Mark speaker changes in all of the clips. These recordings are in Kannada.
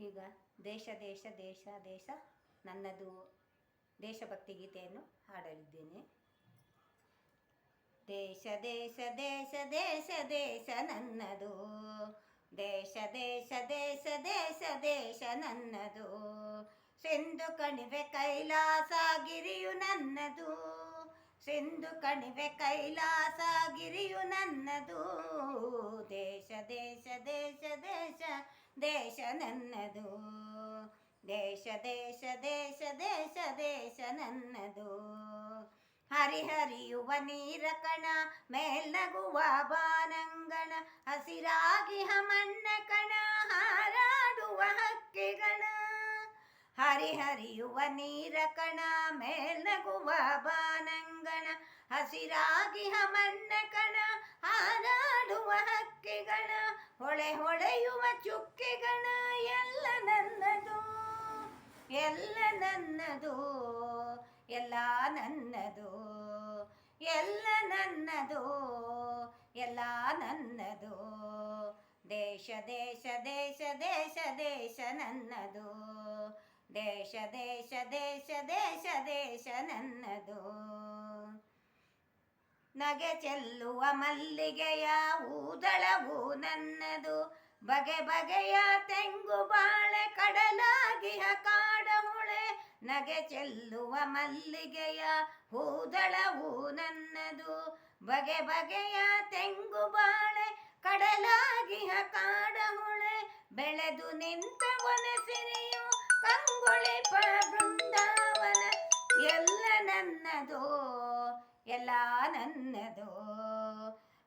Speaker 1: ಈಗ ದೇಶ ದೇಶ ದೇಶ ದೇಶ ನನ್ನದು ದೇಶಭಕ್ತಿ ಗೀತೆಯನ್ನು ಹಾಡಲಿದ್ದೇನೆ ದೇಶ ದೇಶ ದೇಶ ದೇಶ ದೇಶ ನನ್ನದು ದೇಶ ದೇಶ ದೇಶ ದೇಶ ದೇಶ ನನ್ನದು ಸಿಂಧು ಕಣಿವೆ ಕೈಲಾಸ ಗಿರಿಯು ನನ್ನದು ಸಿಂಧು ಕಣಿವೆ ಕೈಲಾಸ ಗಿರಿಯು ನನ್ನದು ದೇಶ ದೇಶ ದೇಶ ದೇಶ ದೇಶ ನನ್ನದು. ದೇಶ ದೇಶ ದೇಶ ದೇಶ ದೇಶ ನನ್ನದು. ಹರಿಹರಿಯುವ ನೀರ ಕಣ, ಮೇಲ್ನಗುವ ಬಾನಂಗಣ ಹಸಿರಾಗಿ ಹಮಣ್ಣ ಕಣ, ಹಾರಾಡುವ ಹಕ್ಕಿಗಣ. ಹರಿಹರಿಯುವ ನೀರ ಕಣ, ಮೇಲ್ನಗುವ ಬಾನಂಗಣ ಹಸಿರಾಗಿ ಹಮಣ್ಣ ಕಣ, ಹಾರಾಡುವ ಚುಕ್ಕಿಗಣ ಎಲ್ಲ ನನ್ನದು ಎಲ್ಲ ನನ್ನದು ಎಲ್ಲ ನನ್ನದು ಎಲ್ಲ ನನ್ನದು ಎಲ್ಲ ನನ್ನದು, ದೇಶ ದೇಶ ದೇಶ ದೇಶ ದೇಶ ನನ್ನದು, ದೇಶ ದೇಶ ದೇಶ ದೇಶ ದೇಶ ನನ್ನದು. ನಗೆ ಚೆಲ್ಲುವ ಮಲ್ಲಿಗೆಯ ಊದಳವು ನನ್ನದು ಬಗೆ ಬಗೆಯ ತೆಂಗು ಬಾಳೆ ಕಡಲಾಗಿಹ ಕಾಡ ಹೊಳೆ ನಗೆ ಚೆಲ್ಲುವ ಮಲ್ಲಿಗೆಯ ಹೂದಳವು ನನ್ನದು. ಬಗೆ ಬಗೆಯ ತೆಂಗು ಬಾಳೆ ಕಡಲಾಗಿಹ ಕಾಡ ಹೊಳೆ ಬೆಳೆದು ನಿಂತ ಒನಸಿರಿಯು ಕಂಗೊಳಿಪ ಬೃಂದಾವನ ಎಲ್ಲ ನನ್ನದು ಎಲ್ಲ ನನ್ನದು.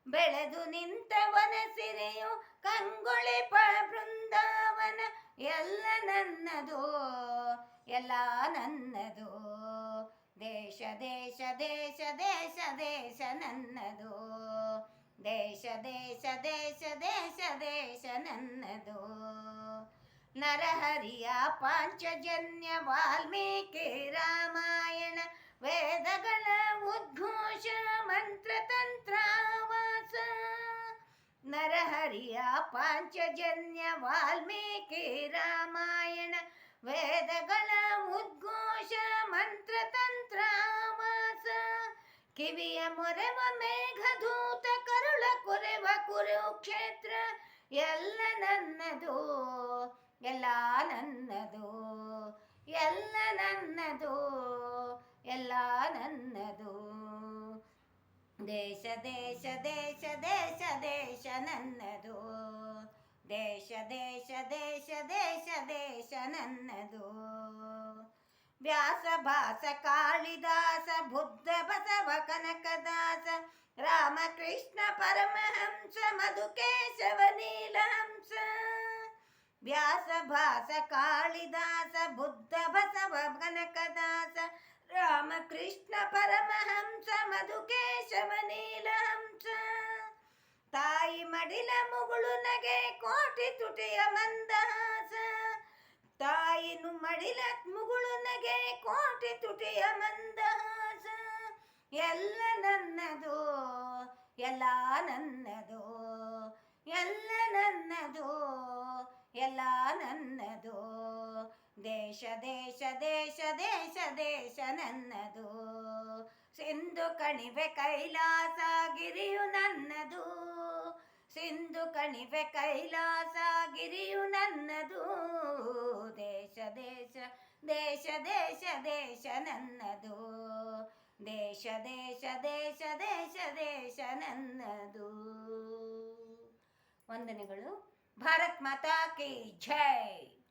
Speaker 1: ಬೆಳೆದು ನಿಂತ ವನಸಿರೆಯು ಕಂಗೊಳಿಪ ಬೃಂದಾವನ, ಎಲ್ಲ ನನ್ನದು ಎಲ್ಲ ನನ್ನದು. ದೇಶ ದೇಶ ದೇಶ ದೇಶ ದೇಶ ನನ್ನದು. ದೇಶ ದೇಶ ದೇಶ ದೇಶ ದೇಶ ನನ್ನದು. ನರಹರಿಯ ಪಾಂಚಜನ್ಯ ವಾಲ್ಮೀಕಿ ರಾಮಾಯಣ, ವೇದಗಳ ಉದ್ಘೋಷ ಮಂತ್ರ ತಂತ್ರಾವಾಸ ನರಹರಿಯ ಪಾಂಚಜನ್ಯ ವಾಲ್ಮೀಕಿ ರಾಮಾಯಣ ವೇದಗಳ ಉದ್ಘೋಷ ಮಂತ್ರ ಮಾಸ ಕಿವಿಯ ಮೊರೆವ ಮೇಘದೂತ, ಕರುಳ ಕುರೆವ ಕುರುಕ್ಷೇತ್ರ, ಎಲ್ಲ ನನ್ನದು ಎಲ್ಲ ನನ್ನದು ಎಲ್ಲ ನನ್ನದು ಎಲ್ಲ ನನ್ನದು. ದೇಶ ದೇಶ ದೇಶ ದೇಶ ದೇಶ ನನ್ನದು. ದೇಶ ದೇಶ ದೇಶ ದೇಶ ದೇಶ ನನ್ನದು. ವ್ಯಾಸ, ಭಾಸ, ಕಾಳಿದಾಸ, ಬುದ್ಧ, ಬಸವ, ಕನಕದಾಸ, ರಾಮಕೃಷ್ಣ, ಪರಮಹಂಸ, ಮಧುಕೇಶವ, ನೀಲಹಂಸ. ವ್ಯಾಸ, ಭಾಸ, ಕಾಳಿದಾಸ, ಬುದ್ಧ, ಬಸವ, ಕನಕದಾಸ ರಾಮಕೃಷ್ಣ ಪರಮಹಂಸ, ಮಧುಕೇಶವ ನೀಲಹಂಸ. ತಾಯಿ ಮಡಿಲ ಮುಗುಳು ನಗೆ, ಕೋಟಿ ತುಟಿಯ ಮಂದಹಾಸ. ತಾಯಿನು ಮಡಿಲ ಮುಗುಳು ನಗೆ, ಕೋಟಿ ತುಟಿಯ ಮಂದಹಾಸ. ಎಲ್ಲ ನನ್ನದು ಎಲ್ಲ ನನ್ನದು ಎಲ್ಲ ನನ್ನದು ಎಲ್ಲ ನನ್ನದು. ದೇಶ ದೇಶ ದೇಶ ದೇಶ ದೇಶ ನನ್ನದು. ಸಿಂಧು ಕಣಿವೆ ಕೈಲಾಸ ಗಿರಿಯು ನನ್ನದು. ಸಿಂಧು ಕಣಿವೆ ಕೈಲಾಸ ಗಿರಿಯು ನನ್ನದು. ದೇಶ ದೇಶ ದೇಶ ದೇಶ ದೇಶ ನನ್ನದು. ದೇಶ ದೇಶ ದೇಶ ದೇಶ ದೇಶ ನನ್ನದು. ವಂದನೆಗಳು. ಭಾರತ್ ಮಾತಾ ಕಿ ಜೈ.